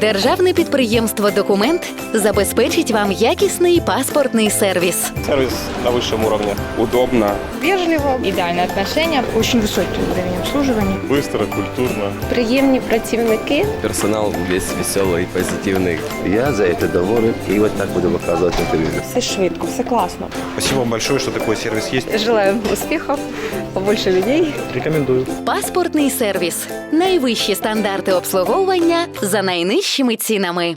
Державне підприємство Документ забезпечить вам якісний паспортний сервіс. Сервис на высшем уровне. Удобно. Вежливо, ідеальне отношення, очень високий уровень обслуживания. Быстро, культурно. Приємні працівники. Персонал весь веселий, позитивний. Я за це доволен і от так буду виказувати інтерв'ю. Все швидко, все класно. Спасибо вам большое, что такой сервис есть. Желаю успіхів, побольше людей. Рекомендую. Паспортний сервіс. Найвищі стандарти обслуговування за найнижчими цінами.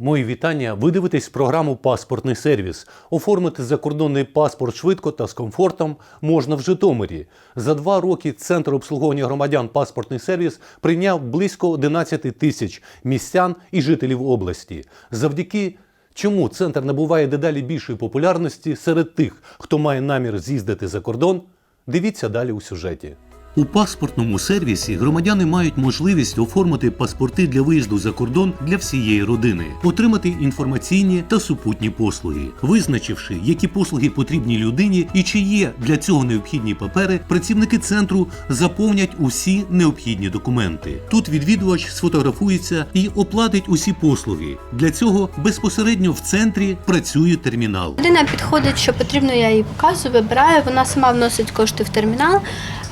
Мої вітання. Ви дивитесь програму Паспортний сервіс. Оформити закордонний паспорт швидко та з комфортом можна в Житомирі. За два роки Центр обслуговування громадян Паспортний сервіс прийняв близько 11 тисяч містян і жителів області. Завдяки чому центр набуває дедалі більшої популярності серед тих, хто має намір з'їздити за кордон. Дивіться далі у сюжеті. У паспортному сервісі громадяни мають можливість оформити паспорти для виїзду за кордон для всієї родини, отримати інформаційні та супутні послуги, визначивши, які послуги потрібні людині і чи є для цього необхідні папери, працівники центру заповнять усі необхідні документи. Тут відвідувач сфотографується і оплатить усі послуги. Для цього безпосередньо в центрі працює термінал. Людина підходить, що потрібно, я їй показую, вибираю, вона сама вносить кошти в термінал.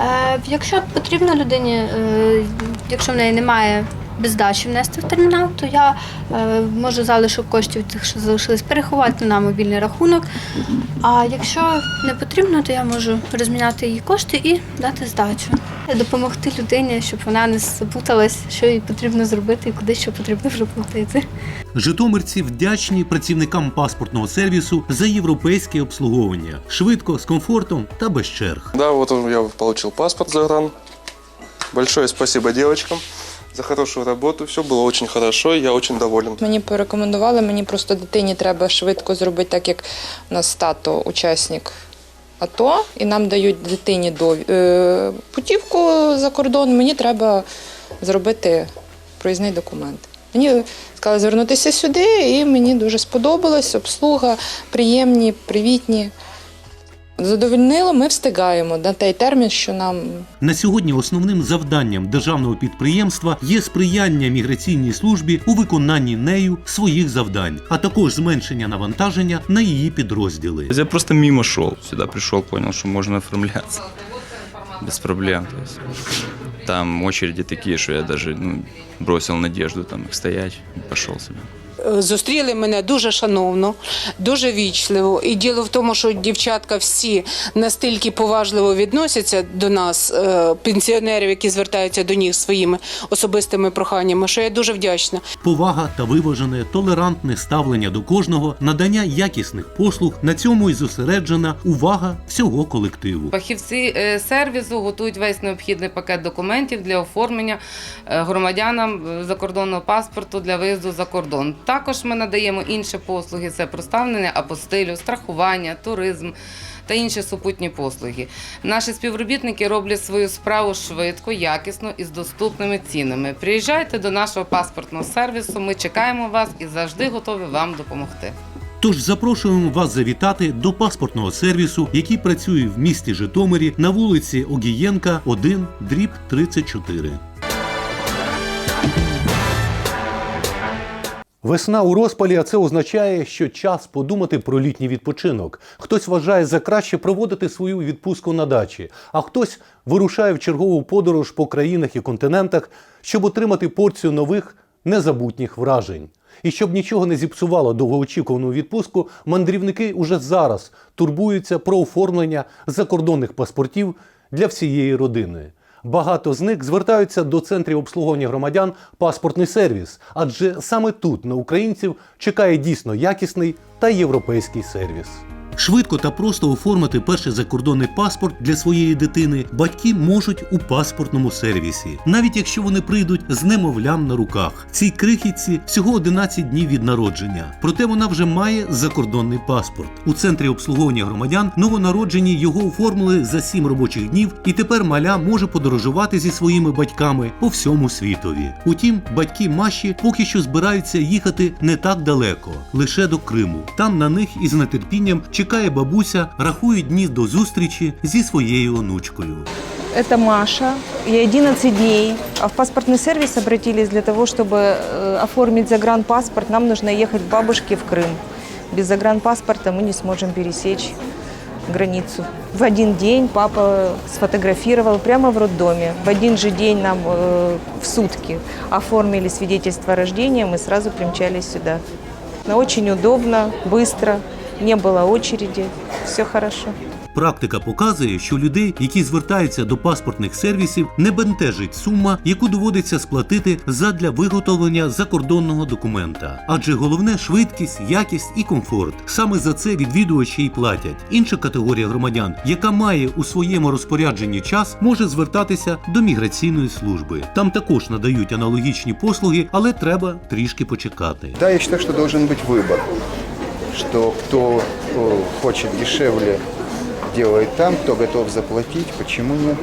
Е, Якщо потрібно людині, е, якщо в неї немає без здачі внести в термінал, то я е, можу залишок коштів тих, що залишились, переховати на мобільний рахунок. А якщо не потрібно, то я можу розміняти її кошти і дати здачу. Допомогти людині, щоб вона не запуталась, що їй потрібно зробити і куди що потрібно проплатити. Житомирці вдячні працівникам паспортного сервісу за європейське обслуговування швидко, з комфортом та без черг. Да, вот я получил паспорт загран. Большое спасибо девочкам за хорошую работу. Все было очень хорошо, я очень доволен. Мені порекомендували, мені просто дитині треба швидко зробити, так як у нас тато учасник АТО, і нам дають дитині до, е, путівку за кордон. Мені треба зробити проїзний документ. Мені сказали звернутися сюди, і мені дуже сподобалось. Обслуга, приємні, привітні. Задовольнило, ми встигаємо на той термін, що нам На сьогодні основним завданням державного підприємства є сприяння міграційній службі у виконанні нею своїх завдань, а також зменшення навантаження на її підрозділи. Я просто мимо шел. Сюда пришел, понял, что можно оформляться. Без проблем. Там очереди такие, что я даже ну, бросил надежду там стоять и пошел себе. Зустріли мене дуже шановно, дуже вічливо. І діло в тому, що дівчатка всі настільки поважливо відносяться до нас, е, пенсіонерів, які звертаються до них своїми особистими проханнями, що я дуже вдячна. Повага та виважене толерантне ставлення до кожного, надання якісних послуг на цьому і зосереджена увага всього колективу. Фахівці е, сервісу готують весь необхідний пакет документів для оформлення е, громадянам е, закордонного паспорту для виїзду за кордон. Також ми надаємо інші послуги: це проставлення апостилю, страхування, туризм. Та інші супутні послуги. Наші співробітники роблять свою справу швидко, якісно і з доступними цінами. Приїжджайте до нашого паспортного сервісу. Ми чекаємо вас і завжди готові вам допомогти. Тож запрошуємо вас завітати до паспортного сервісу, який працює в місті Житомирі на вулиці Огієнка, 1, дріб 34. Весна у розпалі, а це означає, що час подумати про літній відпочинок. Хтось вважає за краще проводити свою відпустку на дачі, а хтось вирушає в чергову подорож по країнах і континентах, щоб отримати порцію нових незабутніх вражень. І щоб нічого не зіпсувало довгоочікувану відпустку, мандрівники уже зараз турбуються про оформлення закордонних паспортів для всієї родини. Багато з них звертаються до центрів обслуговування громадян паспортний сервіс, адже саме тут на українців чекає дійсно якісний та європейський сервіс. Швидко та просто оформити перший закордонний паспорт для своєї дитини батьки можуть у паспортному сервісі, навіть якщо вони прийдуть з немовлям на руках. Цій крихітці всього 11 днів від народження. Проте вона вже має закордонний паспорт. У центрі обслуговування громадян новонароджені його оформили за 7 робочих днів, і тепер маля може подорожувати зі своїми батьками по всьому світові. Утім, батьки Маші поки що збираються їхати не так далеко, лише до Криму. Там на них із нетерпінням чекають чекає бабуся, рахує дні до зустрічі зі своєю онучкою. Это Маша, ей 11 дней. А в паспортный сервис обратились для того, чтобы э, оформить загранпаспорт. Нам нужно ехать к бабушке в Крым. Без загранпаспорта мы не сможем пересечь границу. В один день папа сфотографировал прямо в роддоме. В один же день нам э, в сутки оформили свидетельство о рождении, мы сразу примчались сюда. Но очень удобно, быстро, не было очереди, все хорошо. Практика показує, що людей, які звертаються до паспортних сервісів, не бентежить сума, яку доводиться сплатити задля виготовлення закордонного документа. Адже головне швидкість, якість і комфорт. Саме за це відвідувачі й платять. Інша категорія громадян, яка має у своєму розпорядженні час, може звертатися до міграційної служби. Там також надають аналогічні послуги, але треба трішки почекати. Да, я считаю, что должен быть выбор, что кто э, хочет дешевле, делает там, кто готов заплатить, почему нет.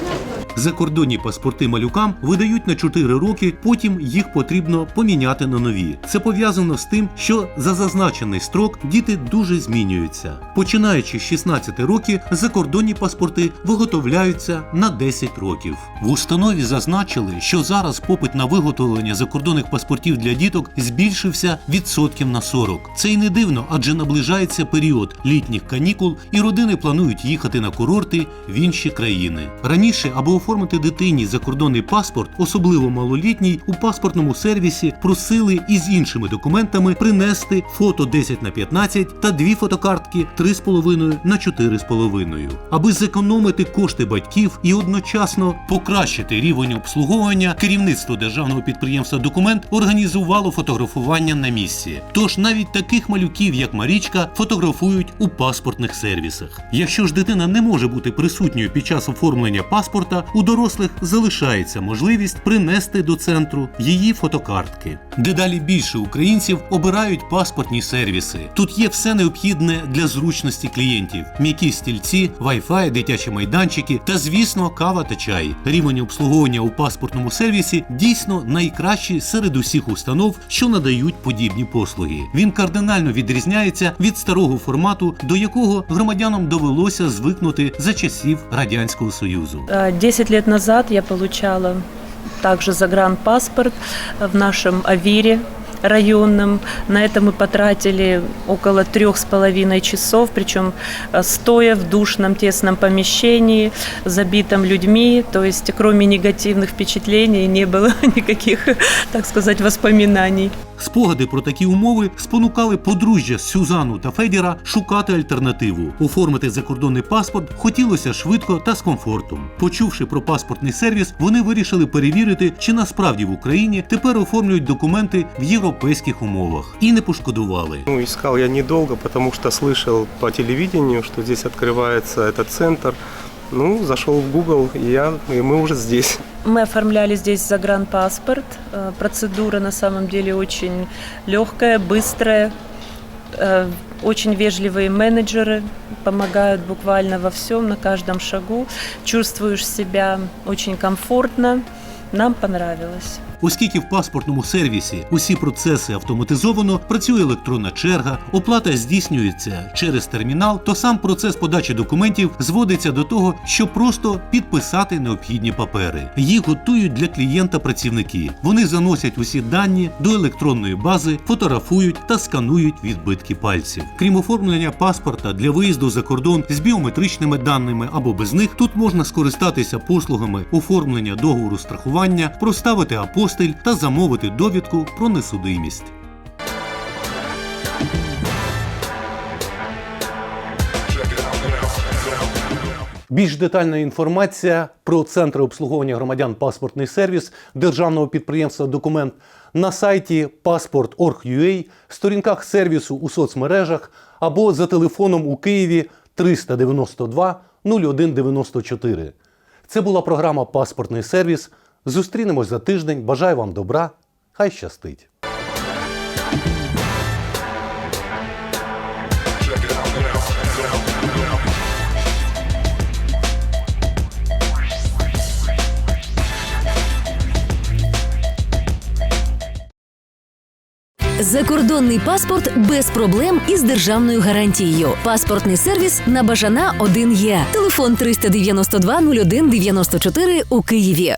Закордонні паспорти малюкам видають на 4 роки, потім їх потрібно поміняти на нові. Це пов'язано з тим, що за зазначений строк діти дуже змінюються. Починаючи з 16 років, закордонні паспорти виготовляються на 10 років. В установі зазначили, що зараз попит на виготовлення закордонних паспортів для діток збільшився відсотків на 40. Це й не дивно, адже наближається період літніх канікул, і родини планують їхати на курорти в інші країни. Раніше, оформити дитині закордонний паспорт, особливо малолітній, у паспортному сервісі просили із іншими документами принести фото 10 на 15 та дві фотокартки 3,5 на 4,5. Аби зекономити кошти батьків і одночасно покращити рівень обслуговування, керівництво державного підприємства Документ організувало фотографування на місці. Тож навіть таких малюків, як Марічка, фотографують у паспортних сервісах. Якщо ж дитина не може бути присутньою під час оформлення паспорта, у дорослих залишається можливість принести до центру її фотокартки. Дедалі більше українців обирають паспортні сервіси. Тут є все необхідне для зручності клієнтів: м'які стільці, Wi-Fi, дитячі майданчики та, звісно, кава та чай. Рівень обслуговування у паспортному сервісі дійсно найкращий серед усіх установ, що надають подібні послуги. Він кардинально відрізняється від старого формату, до якого громадянам довелося звикнути за часів радянського союзу. Э, 10 лет назад я получала также загранпаспорт в нашем Авире районном. На это мы потратили около трех с половиной часов, причем э, стоя в душном тесном помещении, забитом людьми, то есть кроме негативных впечатлений не было никаких, так сказать, воспоминаний. Спогади про такі умови спонукали подружжя Сюзану та Федіра шукати альтернативу. Оформити закордонний паспорт хотілося швидко та з комфортом. Почувши про паспортний сервіс, вони вирішили перевірити, чи насправді в Україні тепер оформлюють документи в європейських умовах, і не пошкодували. Ну, искал я недолго, потому что слышал по телевидению, что здесь открывается этот центр. Ну, зашел в Google, и, я, и мы уже здесь. Мы оформляли здесь загранпаспорт. Э, Процедура на самом деле очень легкая, быстрая. Э, Очень вежливые менеджеры помогают буквально во всем, на каждом шагу. Чувствуешь себя очень комфортно. Нам понравилось. Оскільки в паспортному сервісі усі процеси автоматизовано, працює електронна черга, оплата здійснюється через термінал, то сам процес подачі документів зводиться до того, щоб просто підписати необхідні папери. Їх готують для клієнта працівники. Вони заносять усі дані до електронної бази, фотографують та сканують відбитки пальців. Крім оформлення паспорта для виїзду за кордон з біометричними даними або без них, тут можна скористатися послугами оформлення договору страхування, проставити апостиль та замовити довідку про несудимість. Більш детальна інформація про центри обслуговування громадян паспортний сервіс державного підприємства Документ на сайті passport.org.ua, сторінках сервісу у соцмережах або за телефоном у Києві 392 0194. Це була програма Паспортний сервіс. Зустрінемось за тиждень. Бажаю вам добра. Хай щастить! Закордонний паспорт без проблем і з державною гарантією. Паспортний сервіс на Бажана 1 є. Телефон 392 01 94 у Києві.